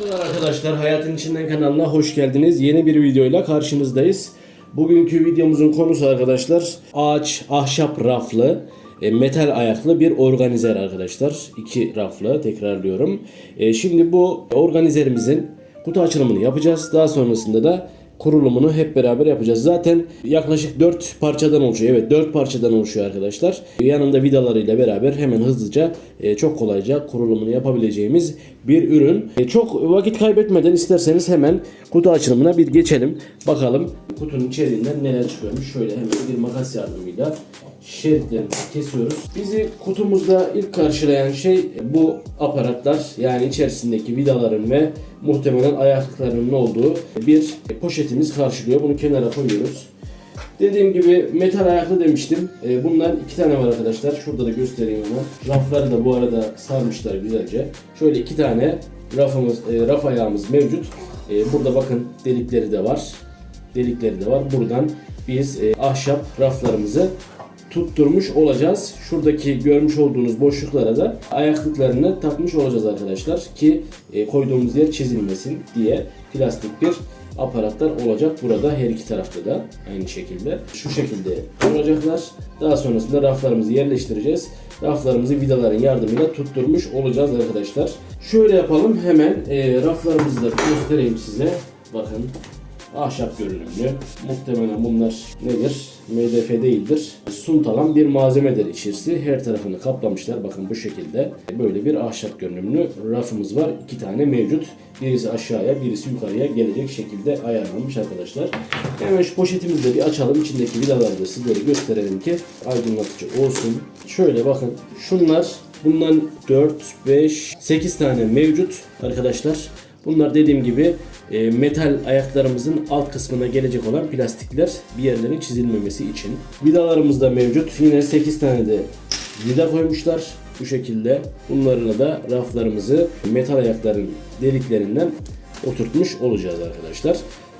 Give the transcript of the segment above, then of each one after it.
Merhabalar arkadaşlar, Hayatın İçinden kanalına hoş geldiniz. Yeni bir videoyla karşınızdayız. Bugünkü videomuzun konusu arkadaşlar ağaç, ahşap raflı, e, metal ayaklı bir organizer arkadaşlar. İki raflı tekrarlıyorum. E, Şimdi bu organizerimizin kutu açılımını yapacağız. Daha sonrasında da kurulumunu hep beraber yapacağız. Zaten yaklaşık 4 parçadan oluşuyor. Evet 4 parçadan oluşuyor arkadaşlar. Yanında vidalarıyla beraber hemen hızlıca e, çok kolayca kurulumunu yapabileceğimiz bir ürün. E, Çok vakit kaybetmeden isterseniz hemen kutu açılımına bir geçelim. Bakalım kutunun içeriğinden neler çıkıyormuş. Şöyle hemen bir makas yardımıyla şeritlerimizi kesiyoruz. Bizi kutumuzda ilk karşılayan şey bu aparatlar. Yani içerisindeki vidaların ve muhtemelen ayaklıklarının olduğu bir poşetimiz karşılıyor. Bunu kenara koyuyoruz. Dediğim gibi metal ayaklı demiştim. Ee, Bunlar iki tane var arkadaşlar. Şurada da göstereyim hemen. Rafları da bu arada sarmışlar güzelce. Şöyle iki tane rafımız, e, raf ayağımız mevcut. E, Burada bakın delikleri de var. Delikleri de var. Buradan biz e, ahşap raflarımızı tutturmuş olacağız. Şuradaki görmüş olduğunuz boşluklara da ayaklıklarını takmış olacağız arkadaşlar ki e, koyduğumuz yer çizilmesin diye plastik bir aparatlar olacak burada her iki tarafta da aynı şekilde şu şekilde olacaklar. Daha sonrasında raflarımızı yerleştireceğiz. Raflarımızı vidaların yardımıyla tutturmuş olacağız arkadaşlar. Şöyle yapalım hemen e, raflarımızı da göstereyim size. Bakın ahşap görünümlü. Muhtemelen bunlar nedir? MDF değildir. Suntalan bir malzemedir içerisi. Her tarafını kaplamışlar. Bakın bu şekilde. Böyle bir ahşap görünümlü rafımız var. İki tane mevcut. Birisi aşağıya, birisi yukarıya gelecek şekilde ayarlanmış arkadaşlar. Hemen şu poşetimizi de bir açalım. İçindeki vidaları da sizlere gösterelim ki aydınlatıcı olsun. Şöyle bakın. Şunlar bundan 4, 5, 8 tane mevcut arkadaşlar. Bunlar dediğim gibi e, metal ayaklarımızın alt kısmına gelecek olan plastikler bir yerlerin çizilmemesi için. Vidalarımız da mevcut. Yine 8 tane de vida koymuşlar bu şekilde. Bunlarla da raflarımızı metal ayakların deliklerinden oturtmuş olacağız arkadaşlar.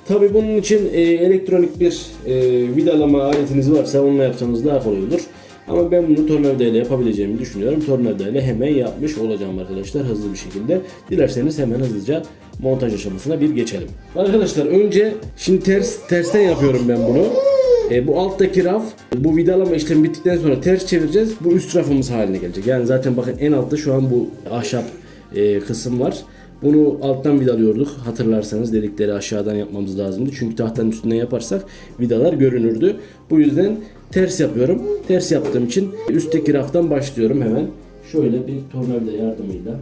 Tabi bunun için e, elektronik bir e, vidalama aletiniz varsa onunla yapsanız daha kolay olur. Ama ben bunu tornavida ile yapabileceğimi düşünüyorum. Tornavida ile hemen yapmış olacağım arkadaşlar hızlı bir şekilde. Dilerseniz hemen hızlıca montaj aşamasına bir geçelim. Arkadaşlar önce şimdi ters tersten yapıyorum ben bunu. E, bu alttaki raf bu vidalama işlemi bittikten sonra ters çevireceğiz. Bu üst rafımız haline gelecek. Yani zaten bakın en altta şu an bu ahşap e, kısım var. Bunu alttan vidalıyorduk. Hatırlarsanız delikleri aşağıdan yapmamız lazımdı. Çünkü tahtanın üstünden yaparsak vidalar görünürdü. Bu yüzden ters yapıyorum. Ters yaptığım için üstteki raftan başlıyorum hemen. Şöyle bir tornavida yardımıyla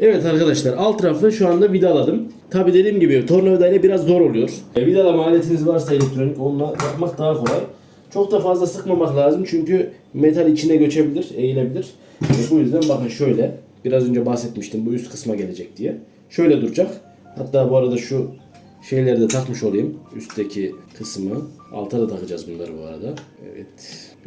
Evet arkadaşlar alt rafı şu anda vidaladım. Tabi dediğim gibi tornavida ile biraz zor oluyor. E, vidalama aletiniz varsa elektronik onunla yapmak daha kolay. Çok da fazla sıkmamak lazım çünkü metal içine göçebilir, eğilebilir. E, bu yüzden bakın şöyle biraz önce bahsetmiştim bu üst kısma gelecek diye. Şöyle duracak. Hatta bu arada şu şeyleri de takmış olayım. Üstteki kısmı. Alta da takacağız bunları bu arada. Evet.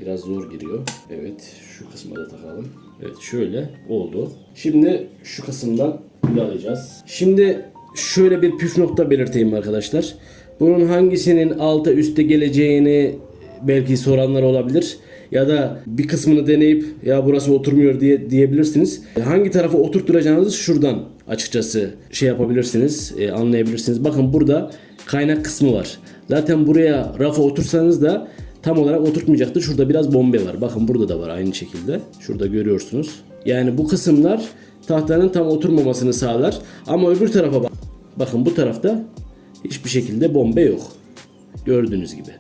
Biraz zor giriyor. Evet. Şu kısma da takalım. Evet şöyle oldu. Şimdi şu kısımdan vidalayacağız. Şimdi şöyle bir püf nokta belirteyim arkadaşlar. Bunun hangisinin alta üste geleceğini belki soranlar olabilir. Ya da bir kısmını deneyip ya burası oturmuyor diye diyebilirsiniz. Hangi tarafa oturtturacağınızı şuradan açıkçası şey yapabilirsiniz, e, anlayabilirsiniz. Bakın burada kaynak kısmı var. Zaten buraya rafa otursanız da tam olarak oturtmayacaktır. Şurada biraz bombe var. Bakın burada da var aynı şekilde. Şurada görüyorsunuz. Yani bu kısımlar tahtanın tam oturmamasını sağlar. Ama öbür tarafa bak. Bakın bu tarafta hiçbir şekilde bombe yok. Gördüğünüz gibi.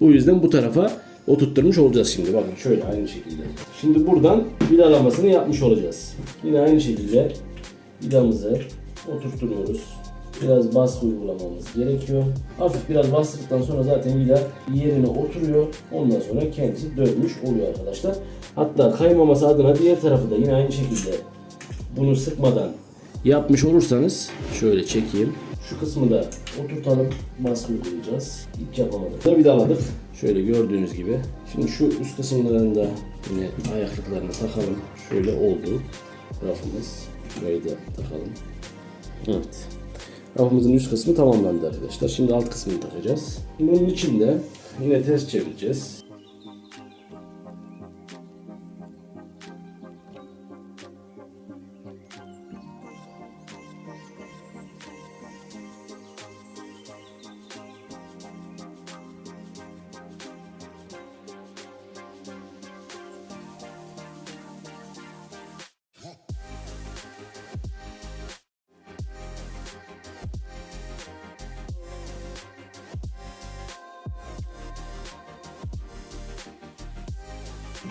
Bu yüzden bu tarafa oturtturmuş olacağız şimdi. Bakın şöyle aynı şekilde. Şimdi buradan vidalamasını yapmış olacağız. Yine aynı şekilde vidamızı oturtturuyoruz. Biraz baskı uygulamamız gerekiyor. Hafif biraz bastıktan sonra zaten vida yerine oturuyor. Ondan sonra kendisi dönmüş oluyor arkadaşlar. Hatta kaymaması adına diğer tarafı da yine aynı şekilde bunu sıkmadan yapmış olursanız şöyle çekeyim. Şu kısmı da oturtalım. Baskı uygulayacağız. Hiç yapamadık. Da vidaladık. Şöyle gördüğünüz gibi. Şimdi şu üst kısımlarını da yine ayaklıklarını takalım. Şöyle oldu rafımız. Şurayı da takalım. Evet. Rafımızın üst kısmı tamamlandı arkadaşlar. Şimdi alt kısmını takacağız. Bunun içinde yine ters çevireceğiz.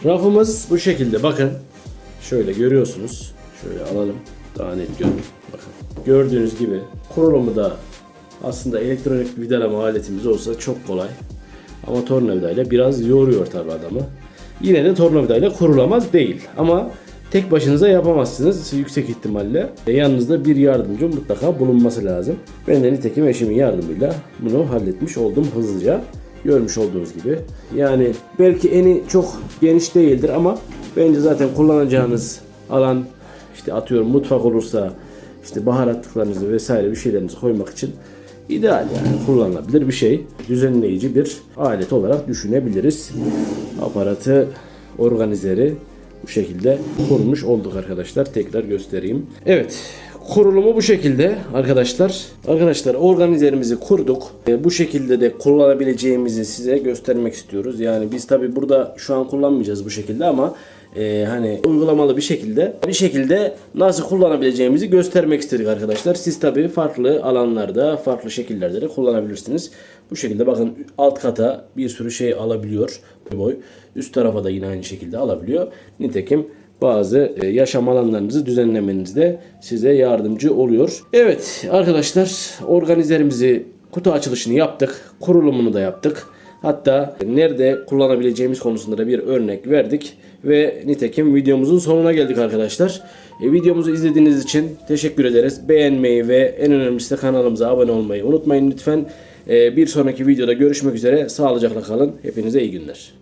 Rafımız bu şekilde bakın. Şöyle görüyorsunuz. Şöyle alalım. Daha net görün. Bakın. Gördüğünüz gibi kurulumu da aslında elektronik vidalama aletimiz olsa çok kolay. Ama tornavidayla biraz yoruyor tabi adamı. Yine de tornavidayla kurulamaz değil. Ama tek başınıza yapamazsınız yüksek ihtimalle. E, yanınızda bir yardımcı mutlaka bulunması lazım. Ben de nitekim eşimin yardımıyla bunu halletmiş oldum hızlıca. Görmüş olduğunuz gibi. Yani belki eni çok geniş değildir ama bence zaten kullanacağınız alan işte atıyorum mutfak olursa işte baharatlıklarınızı vesaire bir şeylerinizi koymak için ideal yani kullanılabilir bir şey. Düzenleyici bir alet olarak düşünebiliriz. Aparatı, organizeri bu şekilde kurmuş olduk arkadaşlar. Tekrar göstereyim. Evet. Kurulumu bu şekilde arkadaşlar. Arkadaşlar organizerimizi kurduk. E, bu şekilde de kullanabileceğimizi size göstermek istiyoruz. Yani biz tabi burada şu an kullanmayacağız bu şekilde ama e, hani uygulamalı bir şekilde bir şekilde nasıl kullanabileceğimizi göstermek istedik arkadaşlar. Siz tabi farklı alanlarda, farklı şekillerde de kullanabilirsiniz. Bu şekilde bakın alt kata bir sürü şey alabiliyor boy. Üst tarafa da yine aynı şekilde alabiliyor. Nitekim bazı e, yaşam alanlarınızı düzenlemenizde size yardımcı oluyor. Evet arkadaşlar organizerimizi kutu açılışını yaptık. Kurulumunu da yaptık. Hatta nerede kullanabileceğimiz konusunda da bir örnek verdik. Ve nitekim videomuzun sonuna geldik arkadaşlar. E, videomuzu izlediğiniz için teşekkür ederiz. Beğenmeyi ve en önemlisi de kanalımıza abone olmayı unutmayın lütfen. E, bir sonraki videoda görüşmek üzere. Sağlıcakla kalın. Hepinize iyi günler.